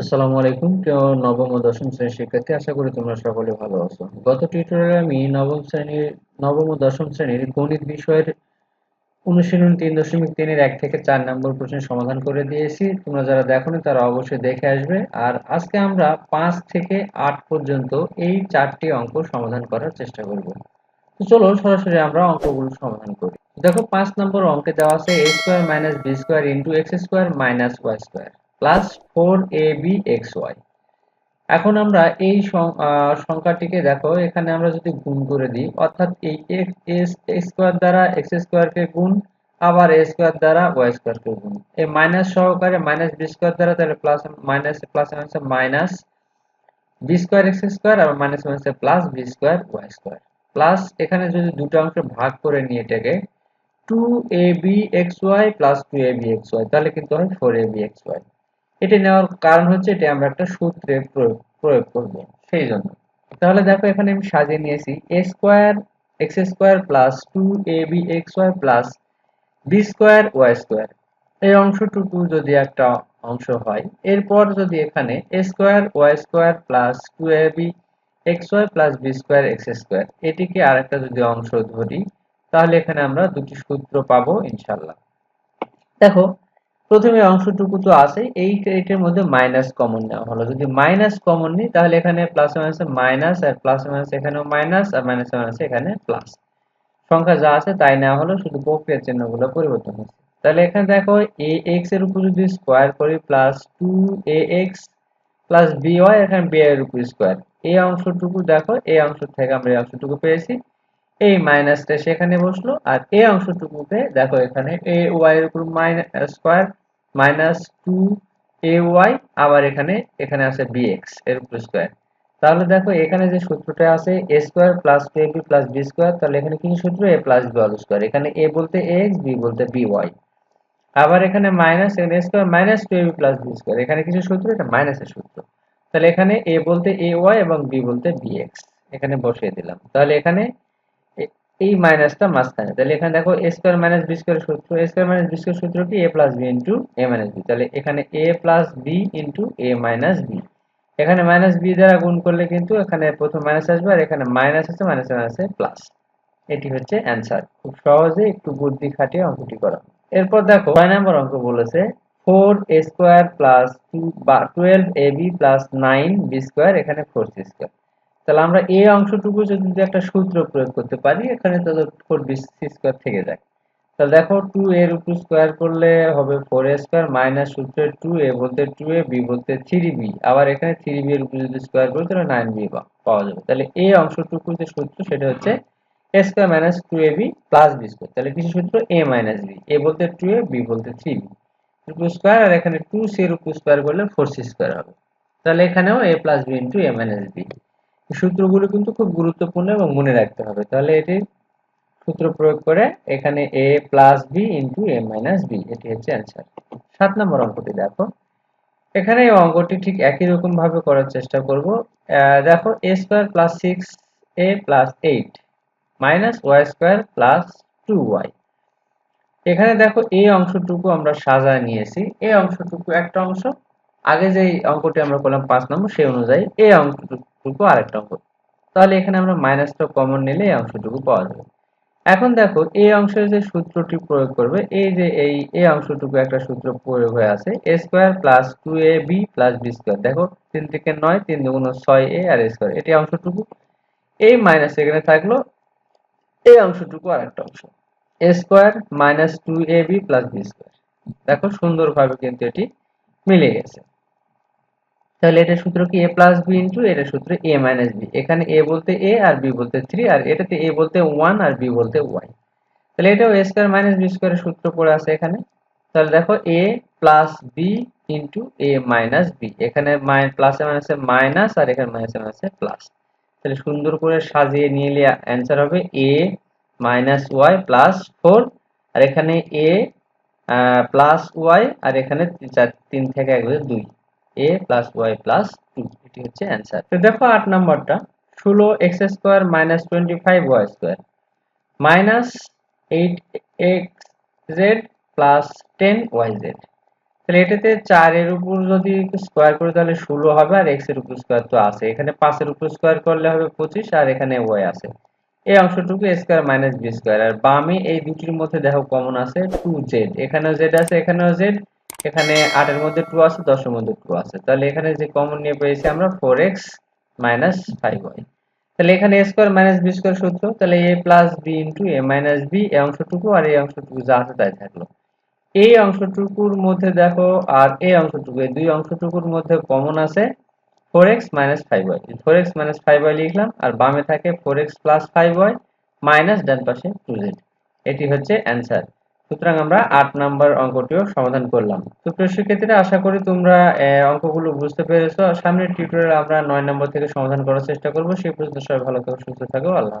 আসসালামু আলাইকুম, প্রিয় নবম ও দশম শ্রেণির শিক্ষার্থী, আশা করি তোমরা সকলে ভালো আছো। গত টিউটোরিয়ালে আমি নবম শ্রেণির, নবম ও দশম শ্রেণির গণিত বিষয়ের অনুশীলন তিন দশমিক তিনের এক থেকে চার নম্বর প্রশ্নের সমাধান করে দিয়েছি। তোমরা যারা দেখোনি তারা অবশ্যই দেখে আসবে। আর আজকে আমরা পাঁচ থেকে আট পর্যন্ত এই চারটি অঙ্ক সমাধান করার চেষ্টা করব। তো চলো সরাসরি আমরা অঙ্কগুলো সমাধান করি। দেখো, পাঁচ নম্বর অঙ্কে দেওয়া আছে A square minus B square into X square minus Y square plus four A B X Y এখন আমরা এই সংখ্যাটিকে দেখো, এখানে আমরা যদি গুণ করে দিই, অর্থাৎ এই এক্স স্কোয়ার দ্বারা এক্স স্কোয়ারকে গুণ, আবার এ স্কোয়ার দ্বারা ওয়াই স্কোয়ারকে গুণ। এই মাইনাস সহকারে মাইনাস বি স্কোয়ার দ্বারা তাহলে plus minus plus minus minus B square X square আবার minus minus plus B square Y square plus এখানে যদি দুটো অংশ ভাগ করে নিয়ে এটাকে two A B X Y plus two A B X Y তাহলে কিন্তু হয় four A B X Y এটা নেওয়ার কারণ হচ্ছে এটা আমরা একটা সূত্রে প্রয়োগ প্রয়োগ করব, সেই জন্য। তাহলে দেখো এখানে আমি সাজিয়ে নিয়েছি A square X square plus two A B X Y plus B square Y square এই অংশটুকু যদি একটা অংশ হয়, এরপর যদি এখানে A square Y square plus two A B X Y plus B square X square এটিকে আরেকটা যদি অংশ ধরি, তাহলে এখানে আমরা দুটি সূত্র পাবো ইনশাল্লাহ। দেখো প্রথমে অংশটুকু তো আছে এই এটার মধ্যে মাইনাস কমন নেওয়া হলো। যদি মাইনাস কমন নিই, তাহলে এখানে প্লাস মাইনাস মাইনাস আর প্লাস মাইনাস এখানেও মাইনাস আর মাইনাস মাইনাস এখানে প্লাস সংখ্যা যা আছে তাই নেওয়া হলো, শুধু প্রক্রিয়ার চিহ্নগুলো পরিবর্তন হচ্ছে। তাহলে এখানে দেখো এ এক্সের উপর যদি স্কোয়ার করি plus two A X plus B Y এখানে বি এর উপর স্কোয়ার এই অংশটুকু দেখো, এই অংশ থেকে আমরা এই অংশটুকু পেয়েছি। এই মাইনাসটা সেখানে বসল, আর এই অংশটুকুতে দেখো এখানে এ ওয়াই এর উপর minus square minus two A Y আবার এখানে এখানে আছে বিএক্স এর উপর স্কোয়ার তাহলে দেখো এখানে যে সূত্রটা আছে A square plus two A B plus B square তাহলে এখানে কি সূত্র? A plus B all square এখানে এ বলতে এক্স বি বলতে বি ওয়াই আবার এখানে মাইনাস এখানে A square minus two A B plus B square এখানে কিছু সূত্র? এটা মাইনাসের সূত্র। তাহলে এখানে এ বলতে এ ওয়াই এবং বি বলতে বি এক্স এখানে বসিয়ে দিলাম। তাহলে এখানে এই মাইনাসটা মাঝখানে। তাহলে এখানে দেখো A square minus B square সূত্র। A square minus B square সূত্র কি? A plus B into A minus B তাহলে এখানে A plus B into A minus B এখানে মাইনাস বি দ্বারা গুণ করলে কিন্তু এখানে প্রথম মাইনাস আসবে আর এখানে মাইনাস আছে মাইনাস মাইনাসে প্লাস এটি হচ্ছে অ্যান্সার খুব সহজে একটু বুদ্ধি খাটিয়ে অঙ্কটি করা। এরপর দেখো, ছয় নম্বর অঙ্ক বলেছে four A square plus two বা twelve A B plus nine B square এখানে ফোর সি স্কোয়ার তাহলে আমরা এই অংশটুকু যদি একটা সূত্র প্রয়োগ করতে পারি, এখানে তো ফোর বি স্কোয়ার থেকে যায়। তাহলে দেখো টু এর উপর স্কোয়ার করলে হবে ফোর এ স্কোয়ার মাইনাস সূত্রে টু এ বলতে টু এ বি বলতে থ্রি বি আবার এখানে থ্রি বি এর উপর যদি স্কোয়ার করি, তাহলে নাইন বি, পাওয়া যাবে। তাহলে এই অংশটুকু যে সূত্র, সেটা হচ্ছে A square minus two A B plus B square তাহলে কিছু সূত্র? এ মাইনাস বি এ বলতে টু এ বি বলতে থ্রি বি উপর স্কোয়ার আর এখানে টু সি এর উপর স্কোয়ার করলে ফোর সি স্কোয়ার হবে। তাহলে এখানেও A plus B into A minus B সূত্রগুলো কিন্তু খুব গুরুত্বপূর্ণ এবং মনে রাখতে হবে। তাহলে এটি সূত্র প্রয়োগ করে এখানে A plus B into A minus B এটি হচ্ছে অ্যান্সার সাত নম্বর অঙ্কটি দেখো। এখানে এই অঙ্কটি ঠিক একই রকম ভাবে করার চেষ্টা করব। দেখো A square plus six A plus eight minus Y square plus two Y এখানে দেখো এই অংশটুকু আমরা সাজায় নিয়েছি। এই অংশটুকু একটা অংশ। আগে যে অঙ্কটি আমরা করলাম পাঁচ নম্বর, সেই অনুযায়ী এই অঙ্কটুকু আরেকটা অঙ্ক তাহলে এখানে আমরা মাইনাসটা কমন নিলে এই অংশটুকু পাওয়া যাবে। এখন দেখো, এই অংশের যে সূত্রটি প্রয়োগ করবে, এই যে এই এই অংশটুকু একটা সূত্র প্রয়োগ হয়ে আছে A square plus two A B plus B square দেখো, তিন থেকে নয়, তিন দুগুণ ছয় এ আর এ স্কোয়ার এটি অংশটুকু। এই মাইনাস এখানে থাকল, এই অংশটুকু আর একটা অংশ। A square minus two A B plus B square দেখো, সুন্দরভাবে কিন্তু এটি মিলে গেছে। তাহলে এটা সূত্র কি? এ প্লাস বি ইন্টু এটা সূত্র এ মাইনাস বি এখানে এ বলতে এ আর বি বলতে থ্রি আর এটাতে এ বলতে ওয়ান আর বি বলতে ওয়াই তাহলে এটাও এ স্কোয়ার মাইনাস বি স্কোয়ারের সূত্র পড়ে আছে এখানে। তাহলে দেখো A plus B into A minus B এখানে প্লাসে মাইনাসে মাইনাস আর এখানে মাইনাসে মাইনাসে প্লাস তাহলে সুন্দর করে সাজিয়ে নিয়ে অ্যান্সার হবে A minus Y plus four আর এখানে এ প্লাস ওয়াই আর এখানে তিন থেকে এক দুই। A plus Y plus two এটি হচ্ছে অ্যান্সার তো দেখো আট নম্বরটা, ষোলো X square minus twenty five Y square minus eight X Z plus ten Y Z তাহলে এটাতে চারের উপর যদি স্কোয়ার করি তাহলে ষোলো হবে, আর এক্সের উপর স্কোয়ার তো আছে। এখানে পাঁচের উপর স্কোয়ার করলে হবে পঁচিশ, আর এখানে ওয়াই আছে। এই অংশটুকু A square minus B square আর বামে এই দুটির মধ্যে দেখো কমন আছে টু জেড এখানেও জেড আছে, এখানেও জেড এখানে আটের মধ্যে টু আছে দশের মধ্যে টু আছে। তাহলে এখানে যে কমন নিয়ে পেয়েছি আমরা four X minus five Y তাহলে এখানে A square minus B square সূত্র, তাহলে A plus B into A minus B এই অংশটুকু আর এই অংশটুকু যা আছে তাই থাকল। এই অংশটুকুর মধ্যে দেখো আর এই অংশটুকু, এই দুই অংশটুকুর মধ্যে কমন আছে four X minus five Y four X minus five Y লিখলাম, আর বামে থাকে four X plus five Y minus ডান পাশে টু জেড এটি হচ্ছে অ্যান্সার সুতরাং আমরা আট নাম্বার অঙ্কটিও সমাধান করলাম। তো প্রিয় শিক্ষার্থীরা আশা করি তোমরা অঙ্কগুলো বুঝতে পেরেছ। সামনের টিউটোরিয়াল আমরা নয় নম্বর থেকে সমাধান করার চেষ্টা করব। সেই পর্যন্ত সবাই ভালো থাকো, সুস্থ থাকো। আল্লাহ।